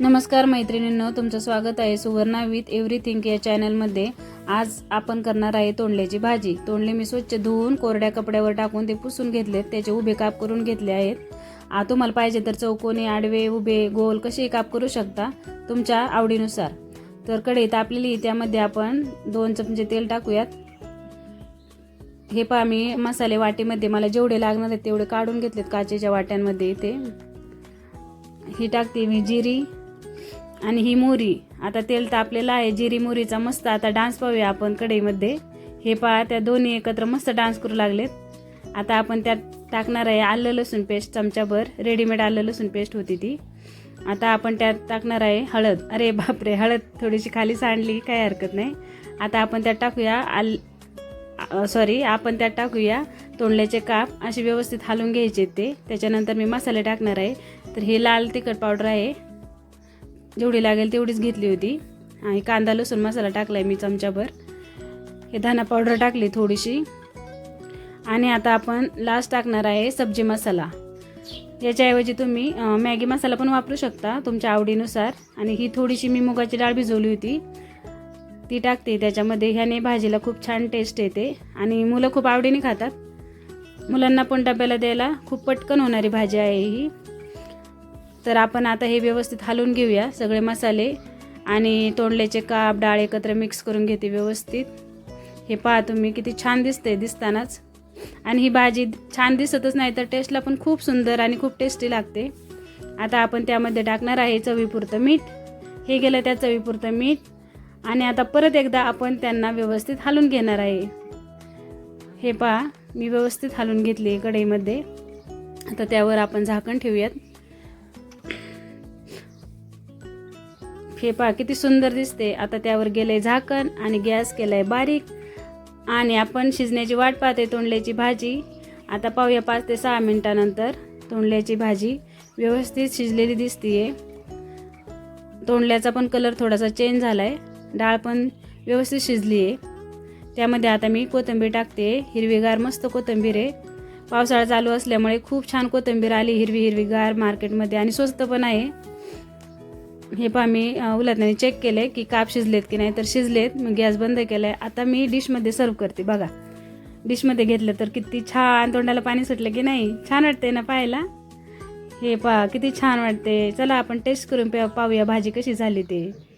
नमस्कार मैत्रिणींनो तुमचं स्वागत आहे सुवर्णा विथ एव्हरीथिंग या चॅनलमध्ये. आज आपण करणार आहे तोंडल्याची भाजी. तोंडले मी स्वच्छ धुवून कोरड्या कपड्यावर टाकून ते पुसून घेतलेत. त्याचे उभे काप करून घेतले आहेत. आ, तुम्हाला पाहिजे तर चौकोनी आडवे उभे गोल कसेही काप करू शकता तुमच्या आवडीनुसार. तर कढई तापलेली त्यामध्ये आपण दोन चमचे तेल टाकूयात. हे पहा मी मसाले वाटीमध्ये मला जेवढे लागणार आहेत तेवढे काढून घेतलेत काचेच्या वाट्यांमध्ये ते ही टाकते मी जिरी आणि ही मोरी आता तेल तापलेलं आहे जिरी मोरीचा मस्त आता डान्स पाहूया आपण कढईमध्ये. हे पहा त्या दोन्ही एकत्र मस्त डान्स करू लागलेत. आता आपण त्यात टाकणार आहे आलं लसूण पेस्ट चमच्याभर. रेडीमेड आलं लसूण पेस्ट होती ती. आता आपण त्यात टाकणार आहे हळद. अरे बापरे हळद थोडीशी खाली सांडली काही हरकत नाही. आता आपण त्यात टाकूया आल सॉरी आपण त्यात टाकूया तोंडल्याचे काप. असे व्यवस्थित हालून घ्यायचे ते. त्याच्यानंतर मी मसाले टाकणार आहे. तर हे लाल तिखट पावडर आहे. जेवढी लागेल तेवढीच घेतली होती. आणि कांदा लसूण मसाला टाकला आहे मी चमच्याभर. हे धना पावडर टाकली थोडीशी. आणि आता आपण लास्ट टाकणार आहे सब्जी मसाला. याच्याऐवजी तुम्ही मॅगी मसाला पण वापरू शकता तुमच्या आवडीनुसार. आणि ही थोडीशी मी मुगाची डाळ भिजवली होती. ती टाकते. त्याच्यामध्ये ह्याने भाजीला खूप छान टेस्ट येते. आणि मुलं खूप आवडीने खातात. मुलांना पण डब्याला द्यायला खूप पटकन होणारी भाजी आहे ही. तर आपण आता हे व्यवस्थित हलवून घेऊया सगळे मसाले आणि तोंडल्याचे काप डाळ एकत्र मिक्स करून घेते व्यवस्थित. हे पहा तुम्ही किती छान दिसते दिसतानाच. आणि ही भाजी छान दिसतच नाही तर टेस्टला पण खूप सुंदर आणि खूप टेस्टी लागते. आता आपण त्यामध्ये टाकणार आहे चवीपुरतं मीठ. हे गेलं त्या चवीपुरतं मीठ. आणि आता परत एकदा आपण त्यांना व्यवस्थित हलून घेणार आहे. हे पहा मी व्यवस्थित हलून घेतली कढईमध्ये. आता त्यावर आपण झाकण ठेवूयात. हे पहा किती सुंदर दिसते. आता त्यावर गेलंय झाकण आणि गॅस केलाय बारीक. आणि आपण शिजण्याची वाट पाहते तोंडल्याची भाजी. आता पाहूया पाच ते सहा मिनटानंतर तोंडल्याची भाजी व्यवस्थित शिजलेली दिसतीये. तोंडल्याचा पण कलर थोडासा चेंज झाला आहे डाळ पण व्यवस्थित शिजली आहे त्यामध्ये आता मी कोथिंबीर टाकते. हिरवीगार मस्त कोथिंबीर आहे. पावसाळा चालू असल्यामुळे खूप छान कोथिंबीर आली. हिरवी हिरवीगार मार्केटमध्ये आणि स्वस्त पण आहे. हे पहा मी उलटण्याने चेक केले की काप शिजलेत की नाही तर शिजलेत मग गॅस बंद केला आहे आता मी डिशमध्ये सर्व करते बघा. डिशमध्ये घेतलं तर किती छान तोंडाला पाणी सुटलं की नाही? छान वाटते ना पाहायला? हे पहा किती छान वाटते चला आपण टेस्ट करून पाहूया भाजी कशी झाली ते.